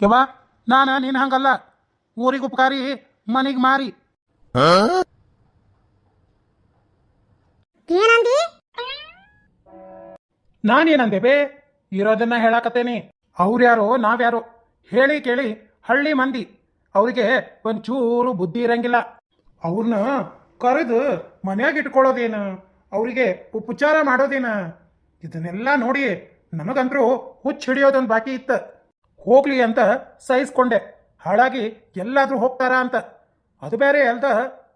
ಕೆವ ನಾನ ನೀನು ಹಂಗಲ್ಲ. ಊರಿಗೆ ಉಪಕಾರಿ ಮನಿಗೆ ಮಾರಿ. ಏನಂದಿ? ನಾನೇನಂದೆ ಬೇ? ಇರೋದನ್ನ ಹೇಳಾಕತ್ತೇನಿ. ಅವ್ರ್ಯಾರೋ ನಾವ್ಯಾರೋ ಹೇಳಿ ಕೇಳಿ ಹಳ್ಳಿ ಮಂದಿ. ಅವರಿಗೆ ಒಂಚೂರು ಬುದ್ಧಿ ಇರಂಗಿಲ್ಲ. ಅವ್ರನ್ನ ಕರೆದು ಮನ್ಯಾಗ ಇಟ್ಕೊಳ್ಳೋದೇನು? ಅವರಿಗೆ ಉಪಚಾರ ಮಾಡೋದೇನ? ಇದನ್ನೆಲ್ಲ ನೋಡಿ ನನಗಂತರೂ ಹುಚ್ಚ ಹಿಡಿಯೋದೊಂದು ಬಾಕಿ ಇತ್ತು. ಹೋಗ್ಲಿ ಅಂತ ಸಹಿಸ್ಕೊಂಡೆ. ಹಾಳಾಗಿ ಎಲ್ಲಾದರೂ ಹೋಗ್ತಾರ ಅಂತ. ಅದು ಬೇರೆ ಅಲ್ದ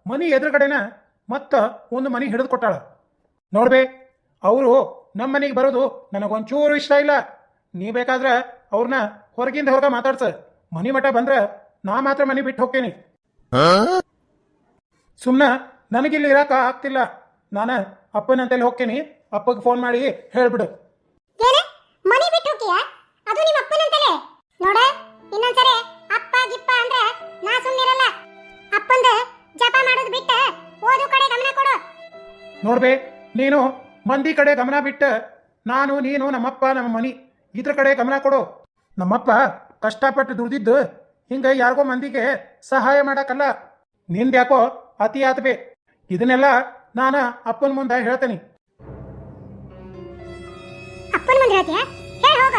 ಮನಿ ಎದುರುಗಡೆನ ಮತ್ತ ಒಂದು ಮನಿ ಹಿಡಿದು ಕೊಟ್ಟಾಳ ನೋಡ್ಬೇ, ಅವರು ನಮ್ಮ ಮನೆಗೆ ಬರೋದು ನನಗೊಂಚೂರು ಇಷ್ಟ ಇಲ್ಲ. ನೀ ಬೇಕಾದ್ರೆ ಅವ್ರನ್ನ ಹೊರಗಿಂದ ಹೊರಗೆ ಮಾತಾಡ್ಸ. ಮನಿ ಮಠ ಬಂದ್ರೆ ನಾ ಮಾತ್ರ ಮನೆ ಬಿಟ್ಟು ಹೋಗ್ತೇನೆ. ಸುಮ್ಮನೆ ನನಗಿಲ್ಲಿ ಇರಾಕ ಆಗ್ತಿಲ್ಲ. ನಾನು ಅಪ್ಪನಂತಲ್ಲಿ ಹೋಗ್ತೇನೆ. ಅಪ್ಪಗೆ ಫೋನ್ ಮಾಡಿ ಹೇಳ್ಬಿಡು. ನೋಡ್ಬೇ ನೀನು ಮಂದಿ ಕಡೆ ಗಮನ ಬಿಟ್ಟ ನಾನು ನೀನು ನಮ್ಮಪ್ಪ ನಮ್ಮ ಮನಿ ಇದ್ರ ಕಡೆ ಗಮನ ಕೊಡು. ನಮ್ಮಪ್ಪ ಕಷ್ಟಪಟ್ಟು ದುಡ್ದಿದ್ದು ಹಿಂಗ ಯಾರಿಗೋ ಮಂದಿಗೆ ಸಹಾಯ ಮಾಡಕ್ಕಲ್ಲ ನಿಂದ್ಯಾಕೋ ಅತಿ ಆತಬೇ ಇದನ್ನೆಲ್ಲ ನಾನು ಅಪ್ಪನ ಮುಂದೆ ಹೇಳ್ತೇನೆ. ಅಪ್ಪನ ಮುಂದೆ ಹೇಳ್ತೀಯಾ? ಹೇಳಿ ಹೋಗ.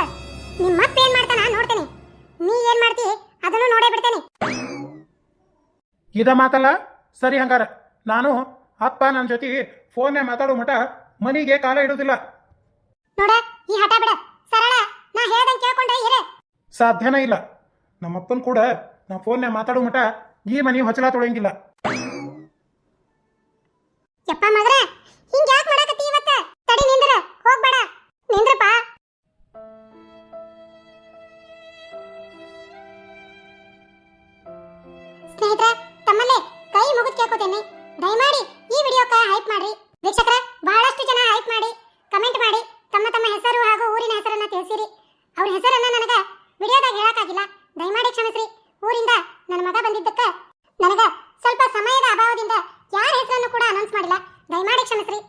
ನಿಮ್ಮ ಅಪ್ಪ ಏನು ಮಾಡ್ತಾನ ನೋಡ್ತೇನೆ. ನೀ ಏನ್ ಮಾಡ್ತಿ ಅದನ್ನು ನೋಡೇ ಬಿಡ್ತೇನೆ. ಇದ ಮಾತಲ್ಲ ಸರಿ ಹಂಗಾರ. ನಾನು ಅಪ್ಪ ನನ್ನ ಜೊತೆ ಫೋನ್ನೇ ಮಾತಾಡೋ ಮಠ ಮನೆಗೆ ಕಾಲ ಇಡೋದಿಲ್ಲ. ನೋಡ ಈ ಹಠ ಬಿಡ. ಸರಳ ನಾ ಹೇಳ್ದಂಗೆ ಕೇಳ್ಕೊಂಡ್ರೆ ಇರೇ. ಸಾಧ್ಯನೇ ಇಲ್ಲ. ನಮ್ಮಪ್ಪನ ಕೂಡ ನಾ ಫೋನ್ನೇ ಮಾತಾಡೋ ಮಠ ಈ ಮನಿ ಹೊಚಲ ತೊಳೆಯಂಗಿಲ್ಲ ಯಪ್ಪ ಮಗ್ರ ದಯಮಾಡಿ ಈ ವಿಡಿಯೋಕ್ಕೆ ಹೈಪ್ ಮಾಡ್ರಿ. ವೀಕ್ಷಕರ, ಬಹಳಷ್ಟು ಜನ ಹೈಪ್ ಮಾಡಿ, ಕಮೆಂಟ್ ಮಾಡಿ, ತಮ್ಮ ತಮ್ಮ ಹೆಸರು ಹಾಗೂ ಊರಿನ ಹೆಸರನ್ನ ತಿಳಿಸಿರಿ. ಅವ್ರ ಹೆಸರನ್ನ ನನಗೆ ವಿಡಿಯೋದಾಗ ಹೇಳಕ್ಕಾಗಿಲ್ಲ. ದಯಮಾಡಿ ಕ್ಷಮಿಸ್ರಿ. ಊರಿಂದ ನನ್ನ ಮಗ ಬಂದಿದ್ದಕ್ಕ ನನಗೆ ಸ್ವಲ್ಪ ಸಮಯದ ಅಭಾವದಿಂದ ಯಾರ ಹೆಸರನ್ನು ಕೂಡ ಅನೌನ್ಸ್ ಮಾಡಿಲ್ಲ. ದಯಮಾಡಿ ಕ್ಷಮಿಸ್ರಿ.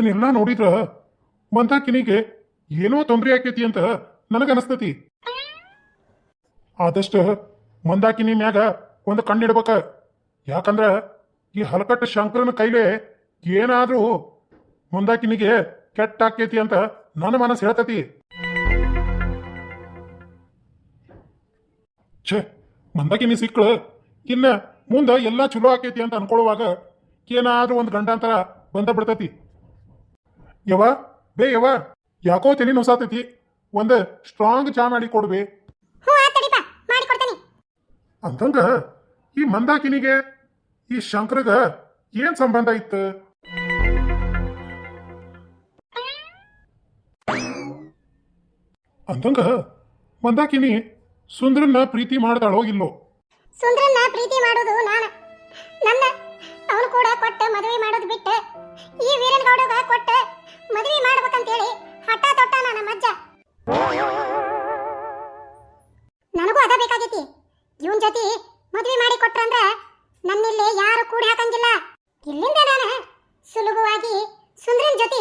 ಇದನ್ನೆಲ್ಲ ನೋಡಿದ್ರ? ಮಂದಾಕಿನಿಗೆ ಏನೋ ತೊಂದರೆ ಆಕೈತಿ ಅಂತ ನನಗನಸ್ತತಿ. ಆದಷ್ಟ ಮಂದಾಕಿನಿ ಮ್ಯಾಗ ಒಂದು ಕಣ್ಣಿಡ್ಬೇಕ. ಯಾಕಂದ್ರ ಈ ಹಲಕಟ್ಟ ಶಂಕರನ ಕೈಲೆ ಏನಾದ್ರೂ ಮಂದಾಕಿನಿಗೆ ಕೆಟ್ಟ ಆಕೇತಿ ಅಂತ ನನ್ನ ಮನಸ್ಸು ಹೇಳ್ತತಿ. ಛೇ ಮಂದಾಕಿನಿ ಸಿಕ್ಕಳು. ಇನ್ನ ಮುಂದ ಎಲ್ಲ ಚಲೋ ಆಕೈತಿ ಅಂತ ಅನ್ಕೊಳ್ಳುವಾಗ ಏನಾದ್ರೂ ಒಂದು ಗಂಡಾಂತರ ಬಂದ ಬಿಡ್ತತಿ. ಯವ ಬೇ ಯವ ಯಾಕೋ ತಲೆ ನೋಸಾತೈತಿ ಒಂದು ಸ್ಟ್ರಾಂಗ್ ಚಾ ಮಾಡಿ ಕೊಡ್ಬೇ ಹ್ಞೂ ಮಾಡಿ ಅಂತಂಗ ಈ ಮಂದಾಕಿನಿಗೆ ಈ ಶಂಕರಗ ಏನ್ ಸಂಬಂಧ ಇತ್ತು? ಅಂತಂಗ ಮಂದಾಕಿನಿ ಸುಂದ್ರನ್ನ ಪ್ರೀತಿ ಮಾಡ್ತಾಳೋ ಇಲ್ಲೋ? ಸುಂದ್ರನ್ನ ಪ್ರೀತಿ ಮಾಡೋದು ನಾನು. ನನ್ನ ಕೂಡ ಕೊಟ್ಟ ಮದುವೆ ಮಾಡೋದು ಬಿಟ್ಟು ಈ ವೀರನ್ ಗೌಡಗ ಕೊಟ್ಟ ಮದುವೆ ಮಾಡ್ಬೇಕಂತೇಳಿ ಹಠ ತೊಟ್ಟ ನನ್ನ ಮಜ್ಜ ನನಗೂ ಅದ ಬೇಕಾಗೈತಿ. ಇವನ್ ಜೊತೆ ಮದುವೆ ಮಾಡಿ ಕೊಟ್ರಂದ್ರ ನನ್ನಿಲ್ಲಿ ಯಾರು ಕೂಡ ಹಾಕಂಗಿಲ್ಲ. ಇಲ್ಲಿಂದ ನಾನು ಸುಲಭವಾಗಿ ಸುಂದ್ರನ್ ಜೊತೆ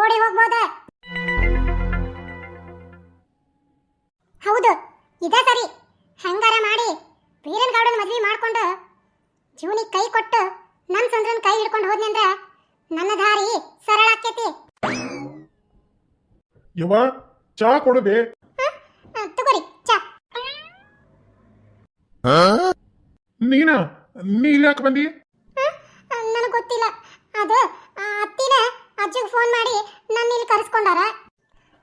ಓಡಿ ಹೋಗ್ಬೋದ? ಹೌದು, ಇದ ಸರಿ. ಹಂಗಾರ ಮಾಡಿ ವೀರನ್ ಗೌಡನ ಮದ್ವೆ ಮಾಡ್ಕೊಂಡು ಜೀವನಿಗೆ ಕೈ ಕೊಟ್ಟು ನನ್ನ ಸುಂದ್ರನ್ ಕೈ ಹಿಡ್ಕೊಂಡು ಹೋದ್ನಿ ಅಂದ್ರ ನನ್ನ ದಾರಿ ಸರಳ ಆಕ್ಕೇತಿ. ಯವ ಚಾ? ಆ, ತಗೋರಿ ಚಾ. ನೀನ? ನೀ ಇಲ್ಲಿ ಯಾಕೆ ಬಂದಿ? ನನಗೆ ಗೊತ್ತಿಲ್ಲ. ಅದು ಅತ್ತಿನ ಅಜ್ಜಿಗೆ ಫೋನ್ ಮಾಡಿ ನನ್ನ ಇಲ್ಲಿ ಕರೆಸ್ಕೊಂಡಾರ.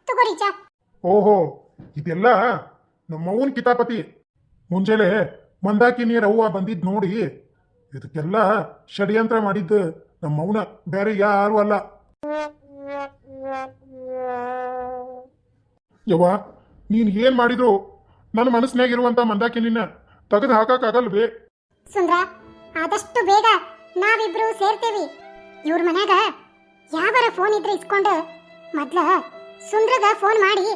ತಗೋರಿ ಚಾ. ಓಹೋ ಇದೆಲ್ಲ ನಮ್ಮವ್ವನ ಕಿತಾಪತಿ. ಮುಂಜಾನೆ ಮಂದಾಕಿನಿ ರವ್ವ ಬಂದಿದ್ ನೋಡಿ ಇದಕ್ಕೆಲ್ಲ ಷಡ್ಯಂತ್ರ ಮಾಡಿದ್ದು ನಮ್ಮ ಮೌನ ಬೇರೆ ಯಾರು ಅಲ್ಲ. ಯವ್ವ, ನೀನ್ ಏನ್ ಮಾಡಿದ್ರು? ನನ್ನ ಮನಸ್ಸಿನಾಗಿರುವಂತ ಮಂದಾಕಿ ನಿನ್ನ ತೆಗೆದು ಹಾಕಕ್ಕಾಗಲ್ವೇ? ಸುಂದ್ರ, ಆದಷ್ಟು ಬೇಗ ನಾವಿಬ್ರು ಸೇರ್ತೇವಿ. ಇವ್ರ ಮನ್ಯಾಗ ಯಾವರ ಫೋನ್ ಇದ್ರೆ ಇಸ್ಕೊಂಡು ಮೊದ್ಲ ಸುಂದ್ರಗ ಫೋನ್ ಮಾಡಿ,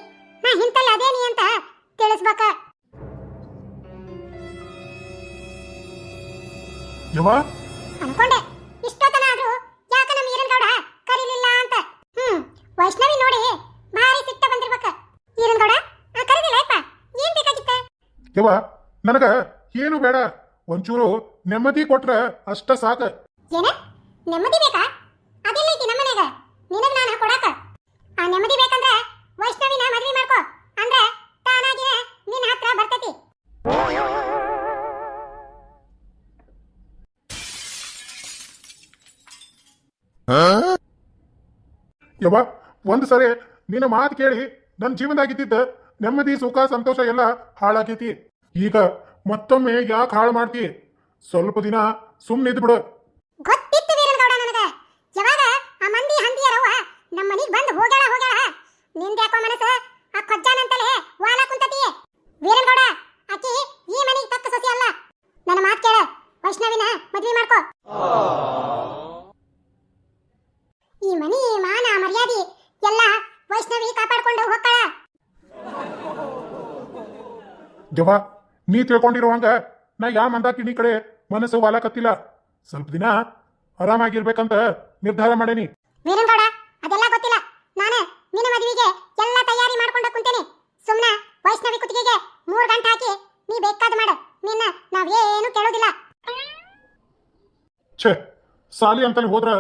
ನಾ ಹಿಂತಲ್ಲಿ ಅದೇನಿ ಅಂತ ತಿಳಿಸ್ಬೇಕ. ಯವ್ವ? ಅನ್ಕೊಂಡೆ. ಇಷ್ಟೊತ್ತನ ಆದ್ರೂ ಯಾಕ ನಮ್ಮ ಈರನ್ಗೌಡ ಕರೀಲಿಲ್ಲ ಅಂತ? ಹ್ಮ್ ವೈಷ್ಣವಿ ನೋಡಿ ಭಾರಿ ಸಿಟ್ಟ ಬಂದಿರ್ಬೇಕ. ಈರನ್ಗೌಡ ಆ, ಕರೀಲಿಲ್ಲ ಯಪ್ಪ. ಏನ್ ಬೇಕಾಗಿತ್ತ? ಯವ್ವ ನನಗ ಏನು ಬೇಡ. ಒಂಚೂರು ನೆಮ್ಮದಿ ಕೊಟ್ರ ಅಷ್ಟ ಸಾಕ. ಏನ? ನೆಮ್ಮದಿ ಬೇಕಾ? ಯವ್ವ, ಒಂದು ಸರಿ ನಿನ್ನ ಮಾತು ಕೇಳಿ ನನ್ನ ಜೀವನದಾಗಿದ್ದಿದ್ದ ನೆಮ್ಮದಿ, ಸುಖ, ಸಂತೋಷ ಎಲ್ಲ ಹಾಳಾಗೈತಿ. ಈಗ ಮತ್ತೊಮ್ಮೆ ಯಾಕೆ ಹಾಳು ಮಾಡ್ತಿ? ಸ್ವಲ್ಪ ದಿನ ಸುಮ್ಮನೆ ಬಿಡು ಗೊತ್ತಿತ್ತು ಯಾವಾಗ ಆ ಮಂದಿ ಬಂದು ಹೋಗ್ಯಾಳ ನಿಂದ್ಯಾಕೋ ಮನಸ್ಸು? ಆ ಈ ಮನೆಗೆ ತಕ್ಕ ನನ್ನ ಮಾತು ಮಾಡ್ಕೋ. ಈ ಮನಿ ಮಾನ ಮರ್ಯಾದೆ ಎಲ್ಲ ವೈಷ್ಣವಿ ಕಾಪಾಡ್ಕೊಂಡು ಹೋಗ್ತಾಳ. ಜವ ನೀ ತಿಳ್ಕೊಂಡಿರುವಂಗ ನಾ ಯಾ ಮಂದಾಕಿನಿ ಕಡೆ ಮನಸ್ಸು ವಾಲಕತ್ತಿಲ್ಲ. ಸ್ವಲ್ಪ ದಿನ ಆರಾಮಾಗಿರ್ಬೇಕಂತ ನಿರ್ಧಾರ ಮಾಡೇನಿ. ವೀರಂಗೌಡ ಅದೆಲ್ಲ ಗೊತ್ತಿಲ್ಲ. ನಾನು ನಿನ್ನ ಮದುವೆಗೆ ಎಲ್ಲ ತಯಾರಿ ಮಾಡ್ಕೊಂಡ ಕುಂತೇನೆ. ಸುಮ್ಮನೆ ವೈಷ್ಣವಿ ಕುತ್ತಿಗೆಗೆ ಮೂರು ಗಂಟೆ ಹಾಕಿ ನೀ ಬೇಕಾದ ಮಾಡು. ನಿನ್ನ ನಾವೇನು ಕೇಳೋದಿಲ್ಲ. ಛೇ ಸಾಲಿ ಅಂತಲೇ ಹೋದ್ರ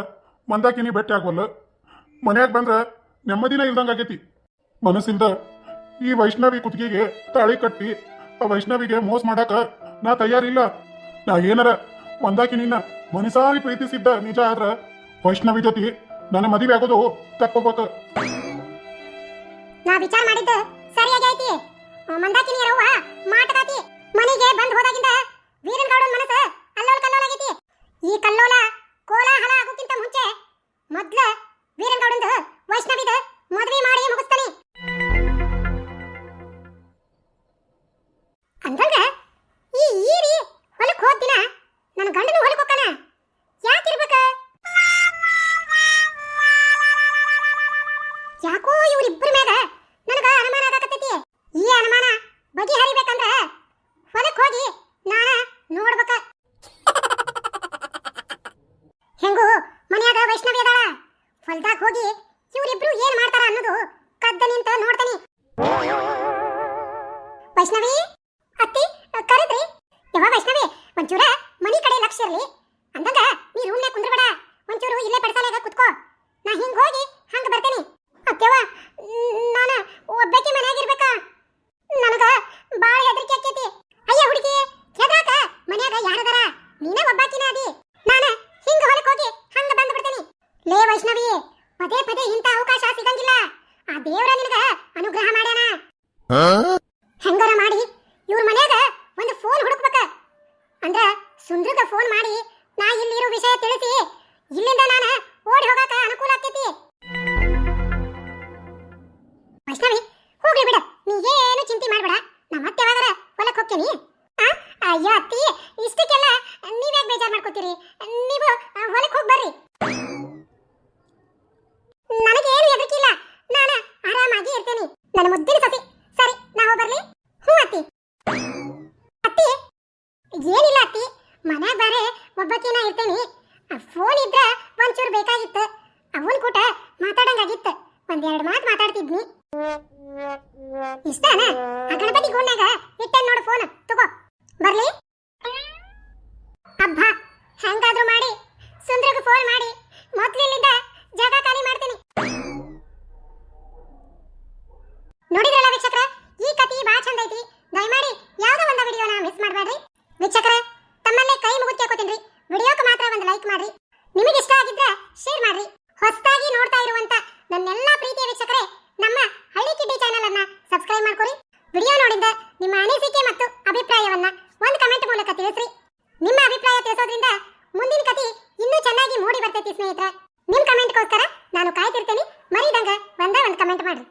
ಮಂದಾಕಿನಿ ಭೇಟಿ ಆಗ್ವಲ್ಲ. ಮನ್ಯಾಗ ಬಂದ್ರ ನೆಮ್ಮದಿನ ಇಲ್ದಂಗ ಆಗೈತಿ. ಮನಸ್ಸಿಂದ ಈ ವೈಷ್ಣವಿ ಕುತ್ತಿಗೆಗೆ ತಾಳಿ ಕಟ್ಟಿ ಆ ವೈಷ್ಣವಿಗೆ ಮೋಸ ಮಾಡಾಕ ನಾ ತಯಾರಿಲ್ಲ. ನಾ ಏನಾರ ನಿನ್ನ ಮನಸಾಗಿ ಪ್ರೀತಿಸಿದ್ದ ನಿಜ ಆದ್ರ ವೈಷ್ಣವಿ ಜೊತೆ ನನ್ನ ಮದುವೆ ಆಗೋದು ತಪ್ಪಬೇಕು ನಾ ವಿಚಾರ ಮಾಡಿದ್ದು ಮಾತಾಡಾತಿ ಮನೆಗೆ ಬಂದು ಹೋದಾಗಿಂದ ವೀರನ್ಗೌಡನ ಮನಸ್ಸು ಯಾಕೋ ಇವರಿಬ್ಬರ ಮ್ಯಾಗ ನನಗ ಅನುಮಾನ ಆಗಕತ್ತೈತಿ. ಈ ಅನುಮಾನ ಬಗೆಹರಿಬೇಕಂದ್ರ ಹೊಲಕ್ಕೆ ಹೋಗಿ ನಾನ ನೋಡ್ಬೇಕ. ಹೆಂಗು ಮನ್ಯಾಗ ವೈಷ್ಣವಿ ಅದಾಳ. ಹೊಲ್ದಾಗ ಹೋಗಿ ಇವರಿಬ್ರು ಏನ್ ಮಾಡ್ತಾರ ಅನ್ನೋದು ಕದ್ದ ನಿಂತ ನೋಡ್ತೀನಿ. ವೈಷ್ಣವಿ ಅತ್ತಿ ಕರೆದ್ರಿ ಯಾವ ವೈಷ್ಣವಿ ಒಂಚೂರ ಮನಿ ಕಡೆ ಲಕ್ಷ ಇರ್ಲಿ ಅಂದಂಗ ನೀ ರೂಮ್ನ್ಯಾಗ ಕುಂದ್ರಬೇಡ ಒಂಚೂರು ಇಲ್ಲೇ ಪಡಸಾಲೆಗ ಕುತ್ಕೋ ನಾ ಹಿಂಗ್ ಹೋಗಿ ಹಂಗ ಬರ್ತೇನಿ ಅತ್ತೆವ ನಾನ ಒಬ್ಬಾಕಿ ಮನ್ಯಾಗಿರ್ಬೇಕಾ ನನಗ ಬಾಳ ಹೆದರಿಕೆ ಆಕೈತಿ ಅಯ್ಯ ಹುಡುಗಿ ಹೆದ್ರಾಕ ಮನ್ಯಾಗ ಯಾರದಾರ? ನೀನ ಒಬ್ಬಾಕಿನ ಅದಿ. ನಾನ ಹಿಂಗ ಹೊಲಕ್ ಹೋಗಿ ಹಂಗ ಬಂದ್ ಬಿಡ್ತೀನಿ. ಲೇ ವೈಷ್ಣವಿ, ಪದೇ ಪದೇ ಇಂಥ ಅವಕಾಶ ಸಿಗಂಗಿಲ್ಲ. ಆ ದೇವರ ನಿನಗ ಅನುಗ್ರಹ ಮಾಡ್ಯಾನ. ನನ್ನ ಮುದ್ದಿನ ಸಸಿ. ಸರಿ, ನಾವು ಬರ್ಲಿ. ಹ್ಞೂ ಅತ್ತಿ. ಅತ್ತಿ, ಏನಿಲ್ಲ ಅತ್ತಿ. ಮನೆ ಬಾರೆ ಒಬ್ಬಕಿನ ಇರ್ತೇನಿ. ಫೋನ್ ಇದ್ರ ಒಂಚೂರು ಬೇಕಾಗಿತ್ತು. ಅವನ್ ಕೂಟ ಮಾತಾಡಂಗಾಗಿತ್ತು. ಒಂದೆರಡು ಮಾತು ಮಾತಾಡ್ತಿದ್ನಿ. ಇಷ್ಟನಾ? ಆ ಗಣಪತಿ ಗುಂಡಾಗ ಇಟ್ಟೆ ನೋಡು ಫೋನ್ ತಗೋ ಬರ್ಲಿ ಅಬ್ಬಾ ಹೆಂಗಾದ್ರೂ ಮಾಡಿ ಸುಂದ್ರಗ ಫೋನ್ ಮಾಡಿ ಮೊದ್ಲಿಲ್ಲಿಂದ ಜಾಗ ಖಾಲಿ ಮಾಡ್ತೀನಿ ನೋಡಿದ್ರಲ್ಲ ವೀಕ್ಷಕರ ಈ ಕತಿ ಬಹಳ ಚಂದ ಐತಿ ದಯಮಾಡಿ ಯಾವ್ದೋ ಒಂದು ವಿಡಿಯೋನ ಮಿಸ್ ಮಾಡಬೇಡ್ರಿ ವೀಕ್ಷಕರ ತಮ್ಮಲ್ಲೇ ಕೈ ಮುಗಿದು ಕೇಳ್ಕೊತೀನಿ ವಿಡಿಯೋಕ್ಕೆ ಮಾತ್ರ ಒಂದು ಲೈಕ್ ಮಾಡ್ರಿ ನಿಮಗೆ ಇಷ್ಟ ಆಗಿದ್ರೆ ಶೇರ್ ಮಾಡ್ರಿ. ಹೊಸದಾಗಿ ನೋಡ್ತಾ ಇರುವಂತ ನನ್ನೆಲ್ಲ ಪ್ರೀತಿಯ ವೀಕ್ಷಕರೇ, ನಮ್ಮ ಹಳ್ಳಿ ಕಿಡ್ಡಿ ಚಾನೆಲ್ ಅನ್ನ ಸಬ್ಸ್ಕ್ರೈಬ್ ಮಾಡ್ಕೊರಿ ವಿಡಿಯೋ ನೋಡಿದ ನಿಮ್ಮ ಅನಿಸಿಕೆ ಮತ್ತು ಅಭಿಪ್ರಾಯವನ್ನ ಒಂದು ಕಮೆಂಟ್ ಮೂಲಕ ತಿಳಿಸ್ರಿ. ನಿಮ್ಮ ಅಭಿಪ್ರಾಯ ತಿಳಿಸೋದ್ರಿಂದ ಮುಂದಿನ ಕತಿ ಇನ್ನೂ ಚೆನ್ನಾಗಿ ಮೂಡಿ ಬರ್ತೈತಿ ಸ್ನೇಹಿತರೆ. ನಿಮ್ಮ ಕಮೆಂಟ್ಗೋಸ್ಕರ ನಾನು ಕಾಯ್ತಿರ್ತೇನೆ. ಮರಿದಂಗ ಒಂದೇ ಒಂದು ಕಮೆಂಟ್ ಮಾಡ್ರಿ.